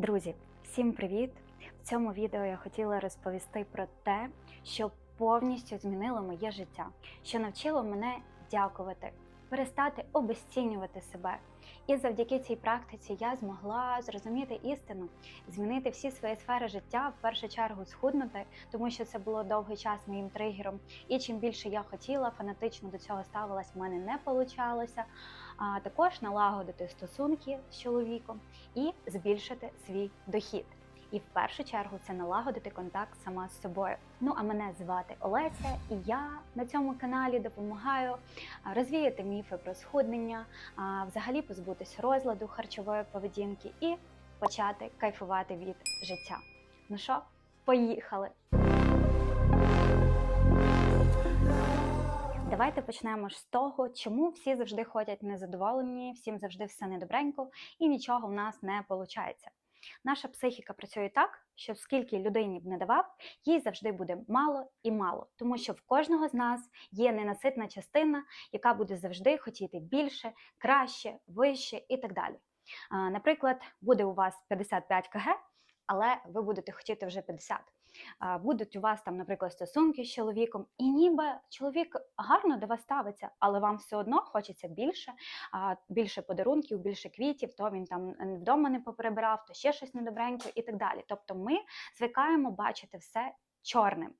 Друзі, всім привіт! В цьому відео я хотіла розповісти про те, що повністю змінило моє життя, що навчило мене дякувати, перестати обесцінювати себе. І завдяки цій практиці я змогла зрозуміти істину, змінити всі свої сфери життя, в першу чергу схуднути, тому що це було довгий час моїм тригером. І чим більше я хотіла, фанатично до цього ставилась, в мене не получалося. А також налагодити стосунки з чоловіком і збільшити свій дохід. І в першу чергу це налагодити контакт сама з собою. Ну а мене звати Олеся, і я на цьому каналі допомагаю розвіяти міфи про схуднення, взагалі позбутися розладу харчової поведінки і почати кайфувати від життя. Ну що, поїхали! Давайте почнемо ж з того, чому всі завжди ходять незадоволені, всім завжди все недобренько і нічого в нас не виходить. Наша психіка працює так, що скільки людині б не давав, їй завжди буде мало і мало, тому що в кожного з нас є ненаситна частина, яка буде завжди хотіти більше, краще, вище і так далі. Наприклад, буде у вас 55 кг, але ви будете хотіти вже 50. Будуть у вас там, наприклад, стосунки з чоловіком, і ніби чоловік гарно до вас ставиться, але вам все одно хочеться більше, більше подарунків, більше квітів, то він там вдома не поперебирав, то ще щось недобреньке і так далі. Тобто ми звикаємо бачити все чорним.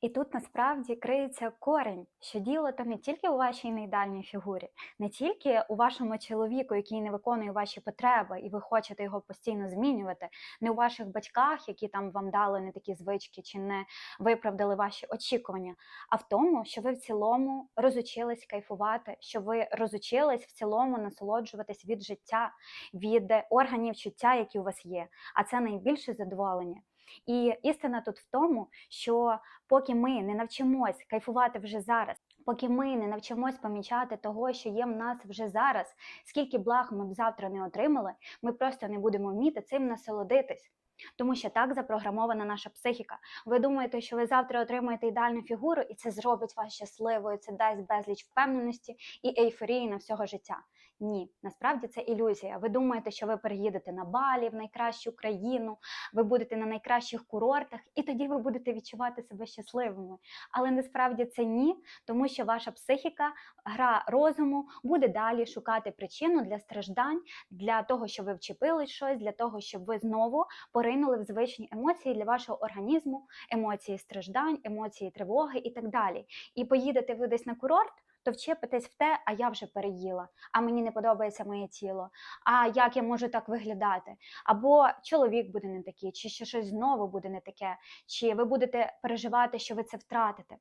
І тут насправді криється корень, що діло то не тільки у вашій неідеальній фігурі, не тільки у вашому чоловіку, який не виконує ваші потреби, і ви хочете його постійно змінювати, не у ваших батьках, які там вам дали не такі звички чи не виправдали ваші очікування, а в тому, що ви в цілому розучились кайфувати, що ви розучились в цілому насолоджуватись від життя, від органів чуття, які у вас є. А це найбільше задоволення. І істина тут в тому, що поки ми не навчимось кайфувати вже зараз, поки ми не навчимось помічати того, що є в нас вже зараз, скільки благ ми б завтра не отримали, ми просто не будемо вміти цим насолодитись. Тому що так запрограмована наша психіка. Ви думаєте, що ви завтра отримаєте ідеальну фігуру, і це зробить вас щасливою, це дасть безліч впевненості і ейфорії на всього життя. Ні, насправді це ілюзія. Ви думаєте, що ви переїдете на Балі, в найкращу країну, ви будете на найкращих курортах, і тоді ви будете відчувати себе щасливими. Але насправді це ні, тому що ваша психіка, гра розуму буде далі шукати причину для страждань, для того, щоб ви вчепились щось, для того, щоб ви знову поринули в звичні емоції для вашого організму, емоції страждань, емоції тривоги і так далі. І поїдете ви десь на курорт то вчепитесь в те, а я вже переїла, а мені не подобається моє тіло, а як я можу так виглядати? Або чоловік буде не такий, чи ще щось знову буде не таке, чи ви будете переживати, що ви це втратите.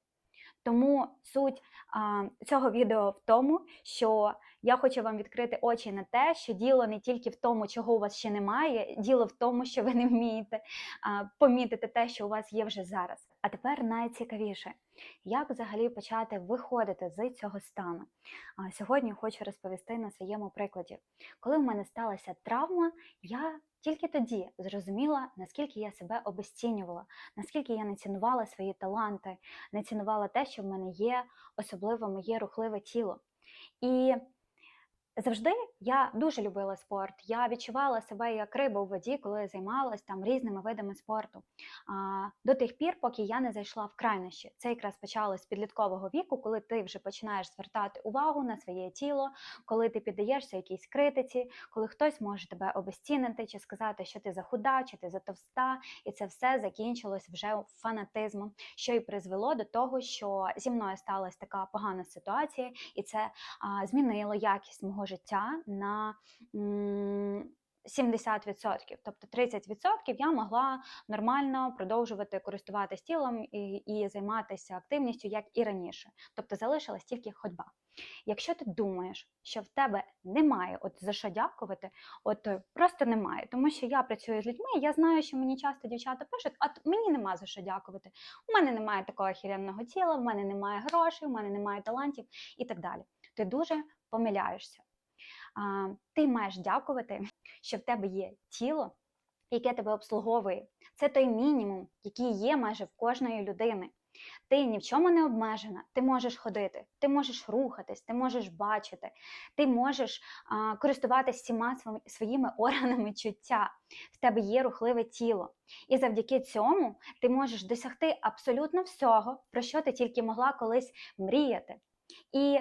Тому суть а, цього відео в тому, що я хочу вам відкрити очі на те, що діло не тільки в тому, чого у вас ще немає, діло в тому, що ви не вмієте а, помітити те, що у вас є вже зараз. А тепер найцікавіше, як взагалі почати виходити з цього стану. Сьогодні хочу розповісти на своєму прикладі. Коли в мене сталася травма, я тільки тоді зрозуміла, наскільки я себе обесцінювала, наскільки я не цінувала свої таланти, не цінувала те, що в мене є, особливо моє рухливе тіло. І Завжди я дуже любила спорт. Я відчувала себе як риба у воді, коли займалась там різними видами спорту. А, До тих пір, поки я не зайшла в крайнощі. Це якраз почалось з підліткового віку, коли ти вже починаєш звертати увагу на своє тіло, коли ти піддаєшся якійсь критиці, коли хтось може тебе обезцінити чи сказати, що ти захуда, чи ти затовста, і це все закінчилось вже фанатизмом, що й призвело до того, що зі мною сталася така погана ситуація, і це а, змінило якість мого життя на 70%. Тобто 30% я могла нормально продовжувати користуватись тілом і, і займатися активністю, як і раніше. Тобто залишилась тільки ходьба. Якщо ти думаєш, що в тебе немає от за що дякувати, от просто немає. Тому що я працюю з людьми, я знаю, що мені часто дівчата пишуть, а мені нема за що дякувати. У мене немає такого охеренного тіла, в мене немає грошей, у мене немає талантів і так далі. Ти дуже помиляєшся ти маєш дякувати, що в тебе є тіло, яке тебе обслуговує. Це той мінімум, який є майже в кожної людини. Ти ні в чому не обмежена, ти можеш ходити, ти можеш рухатись, ти можеш бачити, ти можеш а, користуватися всіма своїми- органами чуття. В тебе є рухливе тіло. І завдяки цьому ти можеш досягти абсолютно всього, про що ти тільки могла колись мріяти. І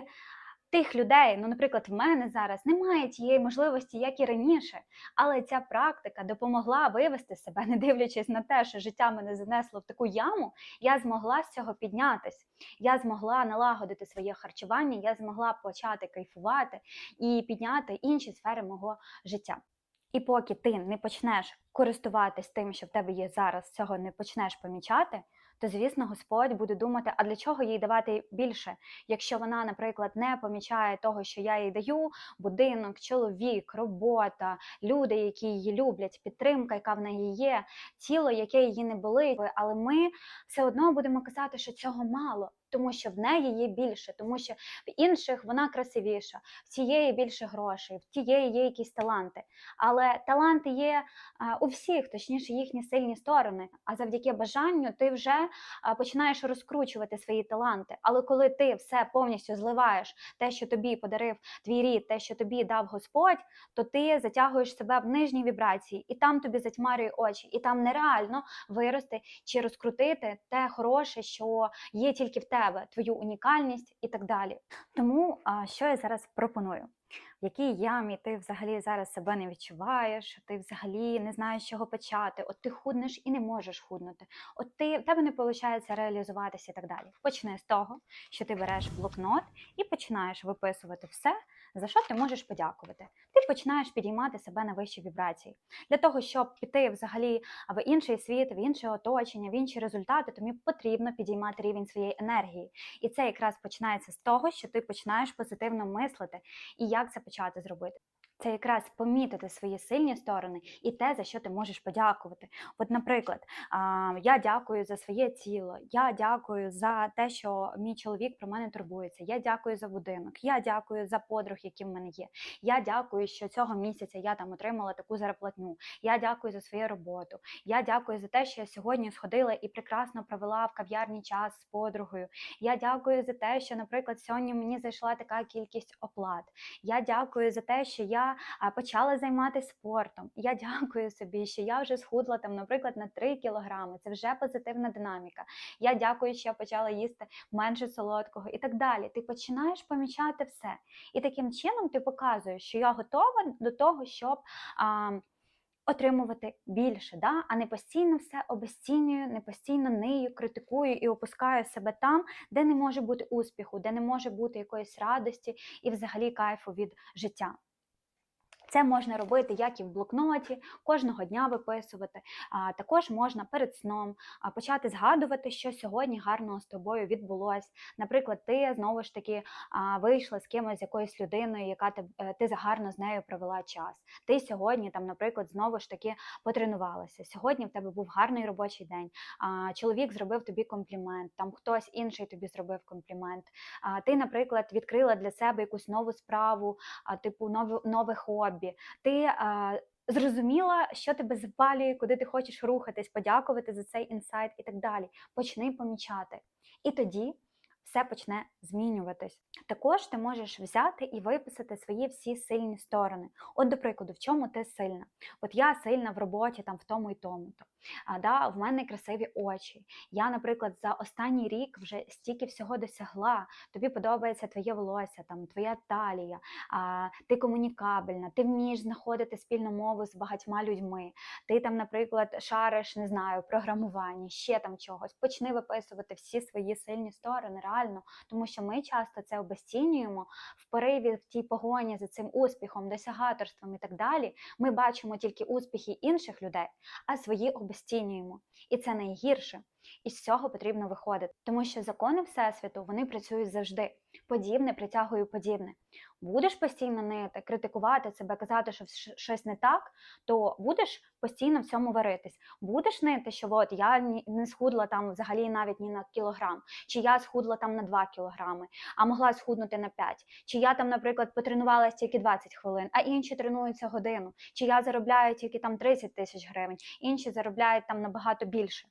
тих людей, ну, наприклад, в мене зараз немає тієї можливості, як і раніше, але ця практика допомогла вивести себе, не дивлячись на те, що життя мене занесло в таку яму, я змогла з цього піднятись. Я змогла налагодити своє харчування, я змогла почати кайфувати і підняти інші сфери мого життя. І поки ти не почнеш користуватись тим, що в тебе є зараз, цього не почнеш помічати, то звісно Господь буде думати, а для чого їй давати більше, якщо вона, наприклад, не помічає того, що я їй даю: будинок, чоловік, робота, люди, які її люблять, підтримка, яка в неї є, тіло, яке її не болить. Але ми все одно будемо казати, що цього мало. Тому що в неї є більше, тому що в інших вона красивіша, в цієї більше грошей, в тієї є якісь таланти. Але таланти є у всіх, точніше, їхні сильні сторони. А завдяки бажанню ти вже починаєш розкручувати свої таланти. Але коли ти все повністю зливаєш, те, що тобі подарив твій рід, те, що тобі дав Господь, то ти затягуєш себе в нижні вібрації, і там тобі затьмарює очі, і там нереально вирости чи розкрутити те хороше, що є тільки в тебе, твою унікальність і так далі. Тому що я зараз пропоную? В якій ямі ти взагалі зараз себе не відчуваєш, ти взагалі не знаєш, чого почати, от ти худнеш і не можеш худнути, от ти в тебе не виходить реалізуватися і так далі. Почни з того, що ти береш блокнот і починаєш виписувати все, за що ти можеш подякувати. Ти починаєш підіймати себе на вищі вібрації. Для того, щоб піти взагалі в інший світ, в інше оточення, в інші результати, тобі потрібно підіймати рівень своєї енергії. І це якраз починається з того, що ти починаєш позитивно мислити. І як це почати зробити? Це якраз помітити свої сильні сторони і те, за що ти можеш подякувати. От, наприклад, я дякую за своє тіло, я дякую за те, що мій чоловік про мене турбується. Я дякую за будинок, я дякую за подруг, які в мене є. Я дякую, що цього місяця я там отримала таку зарплатню. Я дякую за свою роботу. Я дякую за те, що я сьогодні сходила і прекрасно провела в кав'ярні час з подругою. Я дякую за те, що, наприклад, сьогодні мені зайшла така кількість оплат. Я дякую за те, що я почала займатися спортом. Я дякую собі, що я вже схудла там, наприклад, на 3 кілограми. Це вже позитивна динаміка. Я дякую, що я почала їсти менше солодкого і так далі. Ти починаєш помічати все. І таким чином ти показуєш, що я готова до того, щоб. А, Отримувати більше, да? а не постійно все обесцінюю, не постійно нею критикую і опускаю себе там, де не може бути успіху, де не може бути якоїсь радості і взагалі кайфу від життя. Це можна робити як і в блокноті, кожного дня виписувати. А також можна перед сном почати згадувати, що сьогодні гарного з тобою відбулось. Наприклад, ти знову ж таки вийшла з кимось, з якоюсь людиною, яка ти, е, ти гарно з нею провела час. Ти сьогодні, там, наприклад, знову ж таки потренувалася. Сьогодні в тебе був гарний робочий день. Чоловік зробив тобі комплімент, там хтось інший тобі зробив комплімент. Ти, наприклад, відкрила для себе якусь нову справу, типу нове, нове хобі. Ти зрозуміла, що тебе запалює, куди ти хочеш рухатись, подякувати за цей інсайт і так далі. Почни помічати. І тоді все почне змінюватись. Також ти можеш взяти і виписати свої всі сильні сторони. От, до прикладу, в чому ти сильна? От я сильна в роботі, там в тому і тому. то А, да, В мене красиві очі. Я, наприклад, за останній рік вже стільки всього досягла. Тобі подобається твоє волосся, там твоя талія, а, ти комунікабельна, ти вмієш знаходити спільну мову з багатьма людьми. Ти там, наприклад, шариш, не знаю, програмування, ще там чогось. Почни виписувати всі свої сильні сторони, реально, тому що ми часто це обесцінюємо в пориві в тій погоні за цим успіхом, досягаторством і так далі. Ми бачимо тільки успіхи інших людей, а свої обесцінюємо. І це найгірше. І з цього потрібно виходити, тому що закони Всесвіту вони працюють завжди. Подібне притягує подібне. Будеш постійно нити, критикувати себе, казати, що щось не так, то будеш постійно в цьому варитись. Будеш нити, що от я не схудла там взагалі навіть ні на кілограм, чи я схудла там на 2 кілограми, а могла схуднути на 5, чи я там, наприклад, потренувалася тільки 20 хвилин, а інші тренуються годину, чи я заробляю тільки там 30 тисяч гривень, інші заробляють там набагато більше.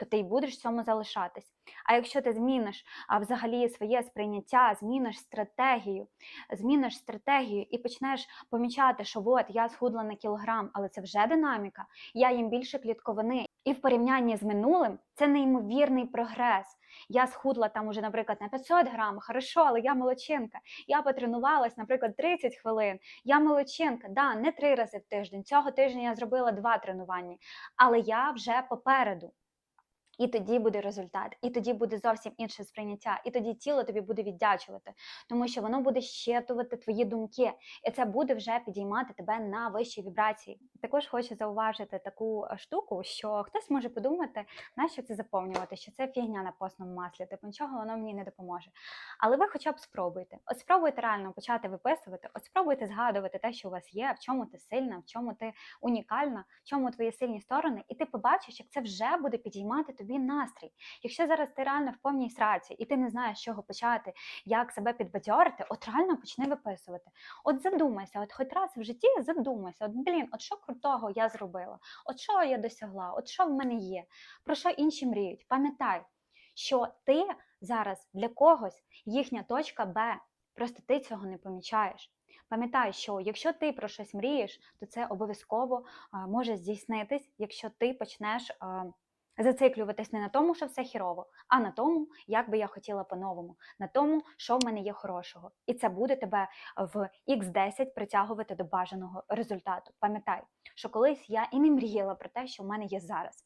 То ти й будеш в цьому залишатись. А якщо ти зміниш а, взагалі своє сприйняття, зміниш стратегію, зміниш стратегію і почнеш помічати, що от я схудла на кілограм, але це вже динаміка, я їм більше клітковини. І в порівнянні з минулим це неймовірний прогрес. Я схудла там уже, наприклад, на 500 грам, хорошо, але я молодчинка. Я потренувалась, наприклад, 30 хвилин. Я молодчинка, да, не три рази в тиждень. Цього тижня я зробила два тренування, але я вже попереду. І тоді буде результат, і тоді буде зовсім інше сприйняття, і тоді тіло тобі буде віддячувати, тому що воно буде щитувати твої думки, і це буде вже підіймати тебе на вищі вібрації. Також хочу зауважити таку е, штуку, що хтось може подумати, нащо це заповнювати, що це фігня на постному маслі, типу нічого воно мені не допоможе. Але ви хоча б спробуйте. От спробуйте реально почати виписувати, от спробуйте згадувати те, що у вас є, в чому ти сильна, в чому ти унікальна, в чому твої сильні сторони, і ти побачиш, як це вже буде підіймати тобі настрій. Якщо зараз ти реально в повній сраці, і ти не знаєш, з чого почати, як себе підбадьорити, от реально почни виписувати. От задумайся, от хоч раз в житті задумайся, от блін, от що крутого я зробила, от що я досягла, от що в мене є, про що інші мріють. Пам'ятай, що ти зараз для когось їхня точка Б, просто ти цього не помічаєш. Пам'ятай, що якщо ти про щось мрієш, то це обов'язково може здійснитись, якщо ти почнеш зациклюватись не на тому, що все хірово, а на тому, як би я хотіла по-новому, на тому, що в мене є хорошого. І це буде тебе в X10 притягувати до бажаного результату. Пам'ятай, що колись я і не мріяла про те, що в мене є зараз.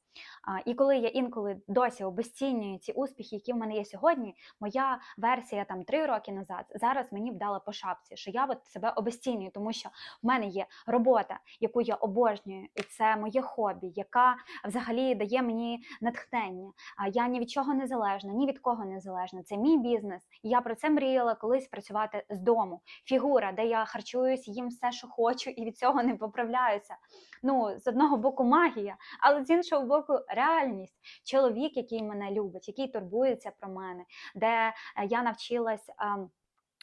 І коли я інколи досі обесцінюю ці успіхи, які в мене є сьогодні, моя версія там три роки назад зараз мені вдала по шапці, що я от себе обесцінюю, тому що в мене є робота, яку я обожнюю, і це моє хобі, яка взагалі дає мені натхнення. Я ні від чого не залежна, ні від кого не залежна. Це мій бізнес. Я про це мріяла колись працювати з дому. Фігура, де я харчуюсь, їм все, що хочу, і від цього не поправляюся. Ну, з одного боку, магія, але з іншого боку, реальність. Чоловік, який мене любить, який турбується про мене, де е, я навчилась. ем,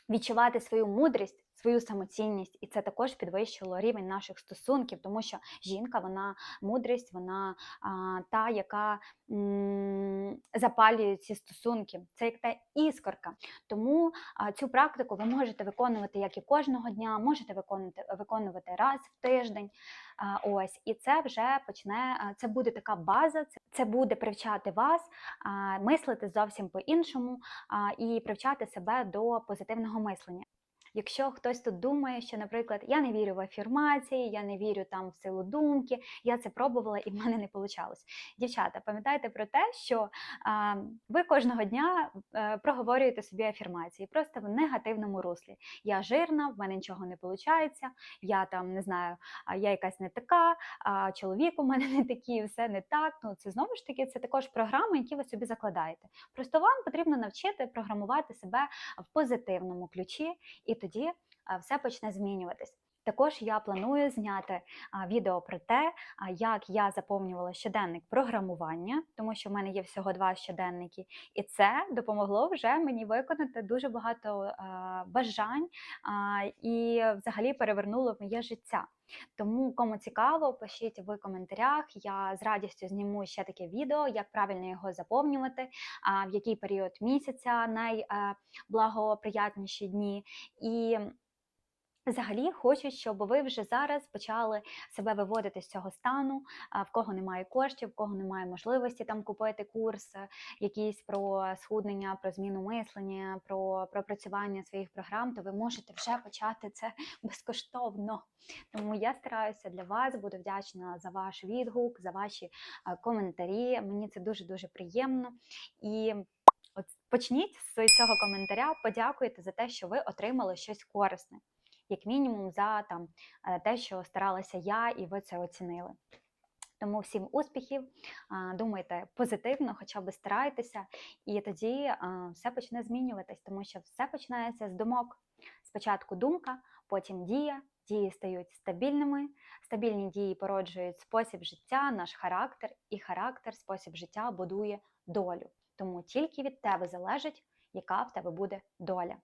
Відчувати свою мудрість, свою самоцінність, і це також підвищило рівень наших стосунків, тому що жінка, вона мудрість, вона а, та, яка м, запалює ці стосунки. Це як та іскорка. Тому а, цю практику ви можете виконувати як і кожного дня, можете виконувати, виконувати раз в тиждень. А, ось, і це вже почне, це буде така база, це, це буде привчати вас а, мислити зовсім по-іншому а, і привчати себе до позитивного мислення. Якщо хтось тут думає, що, наприклад, я не вірю в афірмації, я не вірю там в силу думки, я це пробувала і в мене не вийшло. Дівчата, пам'ятайте про те, що а, ви кожного дня а, проговорюєте собі афірмації, просто в негативному руслі. Я жирна, в мене нічого не виходить, я там не знаю, я якась не така, а чоловік у мене не такий, все не так. Ну це знову ж таки, це також програми, які ви собі закладаєте. Просто вам потрібно навчити програмувати себе в позитивному ключі. І тоді все почне змінюватись. Також я планую зняти відео про те, як я заповнювала щоденник програмування, тому що в мене є всього два щоденники, і це допомогло вже мені виконати дуже багато бажань і взагалі перевернуло моє життя. Тому, кому цікаво, пишіть в коментарях. Я з радістю зніму ще таке відео, як правильно його заповнювати, в який період місяця найблагоприятніші дні. І Взагалі хочу, щоб ви вже зараз почали себе виводити з цього стану, в кого немає коштів, в кого немає можливості там купити курс, е, якийсь про схуднення, про зміну мислення, про пропрацювання своїх програм, то ви можете вже почати це безкоштовно. Тому я стараюся для вас, буду вдячна за ваш відгук, за ваші коментарі. Мені це дуже дуже приємно. І от почніть з цього коментаря, подякуйте за те, що ви отримали щось корисне як мінімум, за там е, те, що старалася я, і ви це оцінили. Тому всім успіхів, думайте позитивно, хоча б старайтеся, і тоді все почне змінюватись, тому що все починається з думок. Спочатку думка, потім дія, дії стають стабільними, стабільні дії породжують спосіб життя, наш характер, і характер, спосіб життя будує долю. Тому тільки від тебе залежить, яка в тебе буде доля.